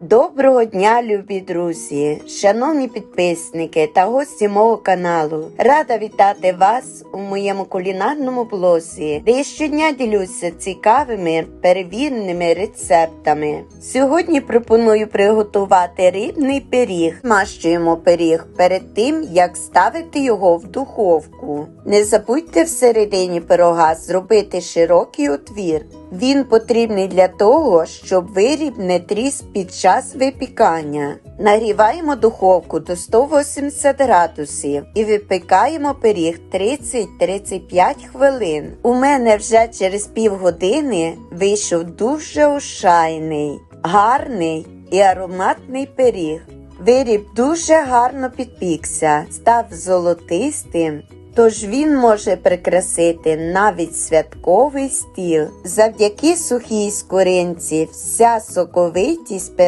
Доброго дня, любі друзі, шановні підписники та гості мого каналу. Рада вітати вас у моєму кулінарному блозі, де я щодня ділюся цікавими перевіреними рецептами. Сьогодні пропоную приготувати рибний пиріг. Змащуємо пиріг перед тим, як ставити його в духовку. Не забудьте всередині пирога зробити широкий отвір. Він потрібний для того, щоб виріб не тріс під час випікання. Нагріваємо духовку до 180 градусів і випікаємо пиріг 30-35 хвилин. У мене вже через півгодини вийшов дуже ошайний, гарний і ароматний пиріг. Виріб дуже гарно підпікся, став золотистим. Тож він може прикрасити навіть святковий стіл. Завдяки сухій скоринці вся соковитість пирога